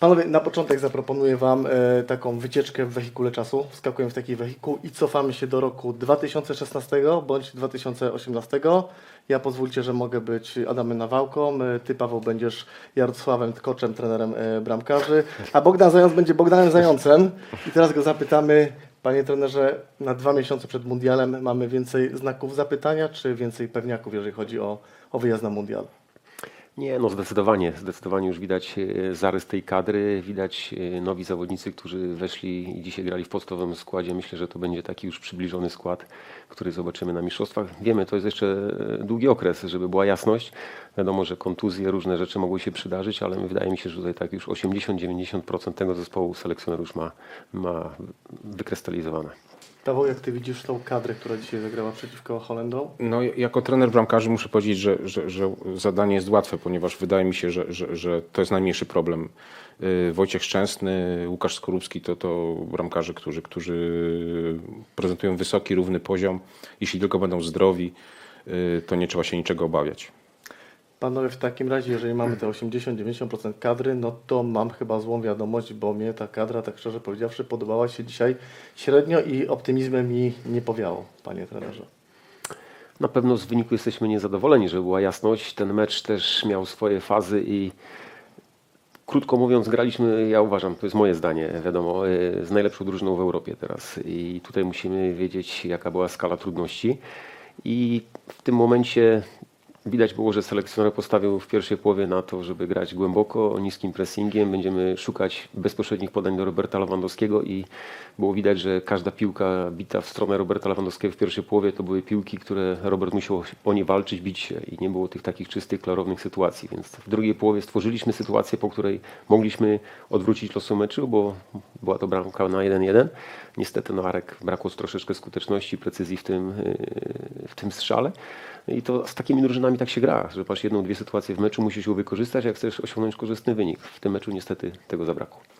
Panowie, na początek zaproponuję Wam e, taką wycieczkę w wehikule czasu. Wskakujemy w taki wehikuł i cofamy się do roku 2016 bądź 2018. Ja pozwólcie, że mogę być Adamem Nawałką, e, Ty Paweł będziesz Jarosławem Tkoczem, trenerem e, bramkarzy, a Bogdan Zając będzie Bogdanem Zającem. I teraz go zapytamy, Panie trenerze, na dwa miesiące przed mundialem mamy więcej znaków zapytania, czy więcej pewniaków, jeżeli chodzi o, o wyjazd na mundial? Nie, no zdecydowanie. Zdecydowanie już widać e, zarys tej kadry, widać e, nowi zawodnicy, którzy weszli i dzisiaj grali w podstawowym składzie. Myślę, że to będzie taki już przybliżony skład, który zobaczymy na mistrzostwach. Wiemy, to jest jeszcze e, długi okres, żeby była jasność. Wiadomo, że kontuzje, różne rzeczy mogły się przydarzyć, ale wydaje mi się, że tutaj tak już 80-90% tego zespołu selekcjoner już ma, ma wykrystalizowane. Paweł, jak Ty widzisz tą kadrę, która dzisiaj zagrała przeciwko Holendom? No, jako trener bramkarzy muszę powiedzieć, że, że, że zadanie jest łatwe, ponieważ wydaje mi się, że, że, że to jest najmniejszy problem. Yy, Wojciech Szczęsny, Łukasz Skorupski to, to bramkarze, którzy, którzy prezentują wysoki, równy poziom. Jeśli tylko będą zdrowi, yy, to nie trzeba się niczego obawiać. Panowie, w takim razie, jeżeli mamy te 80-90% kadry, no to mam chyba złą wiadomość, bo mnie ta kadra, tak szczerze powiedziawszy, podobała się dzisiaj średnio i optymizmem mi nie powiało, panie trenerze. Na pewno z wyniku jesteśmy niezadowoleni, żeby była jasność. Ten mecz też miał swoje fazy i krótko mówiąc, graliśmy, ja uważam, to jest moje zdanie, wiadomo, y, z najlepszą drużyną w Europie teraz. I tutaj musimy wiedzieć, jaka była skala trudności. I w tym momencie widać było, że selekcjoner postawił w pierwszej połowie na to, żeby grać głęboko, niskim pressingiem. Będziemy szukać bezpośrednich podań do Roberta Lewandowskiego i było widać, że każda piłka bita w stronę Roberta Lewandowskiego w pierwszej połowie to były piłki, które Robert musiał o nie walczyć, bić się i nie było tych takich czystych, klarownych sytuacji. Więc w drugiej połowie stworzyliśmy sytuację, po której mogliśmy odwrócić losu meczu, bo była to bramka na 1-1. Niestety no Arek brakło troszeczkę skuteczności, precyzji w tym, yy, w tym strzale. I to z takimi drużynami tak się gra, że masz jedną, dwie sytuacje w meczu, musisz ją wykorzystać, jak chcesz osiągnąć korzystny wynik. W tym meczu niestety tego zabrakło.